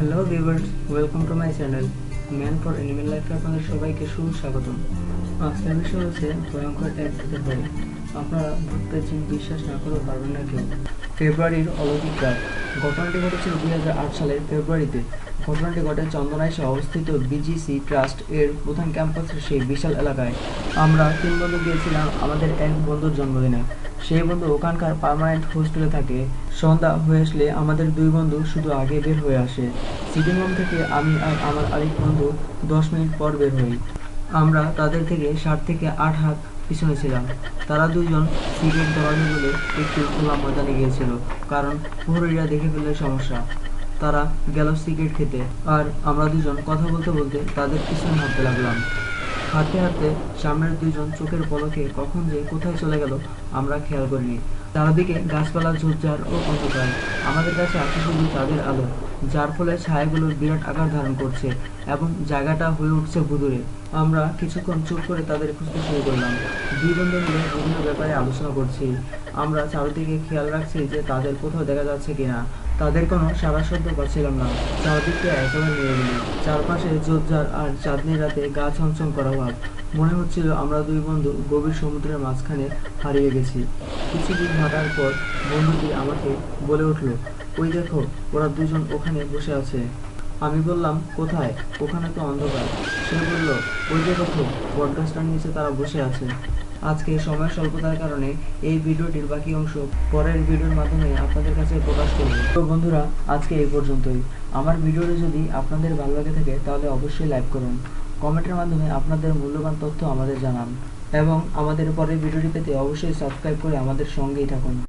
Hello viewers welcome to my channel man for animal লাইফে আপনাদের সবাইকে সুস্বাগতম। আজকের বিষয় হচ্ছে ভয়ঙ্কর এক ভূতের বাড়ি আপনারা ভূত পেয়েছেন বিশ্বাস না করতে পারবেন না কেউ। ফেব্রুয়ারির অলৌকিক রাত। ঘটনাটি ঘটেছিল দুই হাজার আট সালের ফেব্রুয়ারিতে। ঘটনাটি ঘটে চন্দনাইশে অবস্থিত বিজিসি ট্রাস্ট এর প্রধান ক্যাম্পাসের সেই বিশাল এলাকায়। আমরা তিন বন্ধু গিয়েছিলাম আমাদের এক বন্ধুর জন্মদিনে। সেই বন্ধু ওখানকার পার্মানেন্ট হোস্টেলে থাকে। সন্ধ্যা হয়ে আসলে আমাদের দুই বন্ধু শুধু আগে বের হয়ে আসে। সিটিং রুম থেকে আমি আর আমার আরেক বন্ধু দশ মিনিট পর বের হই। আমরা তাদের থেকে ষাট থেকে আট হাত পিছনে ছিলাম। তারা দুজন সিগারেট ধরানি বলে একটু খোলা ময়দানে গিয়েছিল, কারণ প্রহরীরা দেখে ফেললে সমস্যা। তারা গেল সিগারেট খেতে, আর আমরা দুজন কথা বলতে বলতে তাদের পিছনে হাঁটতে লাগলাম। হাঁটতে হাঁটতে সামনের দুইজন চোখের পলকে কখন যে কোথায় চলে গেল, আমরা খেয়াল করিনি। চারদিকে গাছপালা, ঝোপঝাড় ও অন্ধকার। আমাদের কাছে আছে শুধু তাদের আলো, যার ফলে ছায়াগুলো বিরাট আকার ধারণ করছে এবং জায়গাটা হয়ে উঠছে ভুতুরে আমরা কিছুক্ষণ চুপ করে তাদের খুঁজতে শুরু করলাম। বন্ধু মিলে বিভিন্ন ব্যাপারে আলোচনা করছি। আমরা চারদিকে খেয়াল রাখছি যে তাদের কোথাও দেখা যাচ্ছে কিনা। তাদের কোনো সারা শব্দ পাচ্ছিলাম না। চারদিকটা একেবারে নিরিবিলি। চারপাশে ঝোপঝাড় আর চাঁদনি রাতে গা ছমছম করা ভাব। মনে হচ্ছিল আমরা দুই বন্ধু গভীর সমুদ্রের মাঝখানে হারিয়ে গেছি। কিছুদিন হাঁটার পর বন্ধুটি আমাকে বলে উঠল, ওই দেখো, ওরা দুজন ওখানে বসে আছে। আমি বললাম, কোথায়? ওখানে তো অন্ধকার। সে বলল, ওই যে দেখো বটগাছটার নিচে তারা বসে আছে। আজকে সময় স্বল্পতার কারণে এই ভিডিওটির বাকি অংশ পরের ভিডিওর মাধ্যমে আপনাদের কাছে প্রকাশ করব। তো বন্ধুরা, আজকে এই পর্যন্তই। আমার ভিডিওটি যদি আপনাদের ভালো লাগে থাকে, তাহলে অবশ্যই লাইক করুন। কমেন্টের মাধ্যমে আপনাদের মূল্যবান তথ্য আমাদের জানান। এবং আমাদের পরের ভিডিওটি পেতে অবশ্যই সাবস্ক্রাইব করে আমাদের সঙ্গেই থাকুন।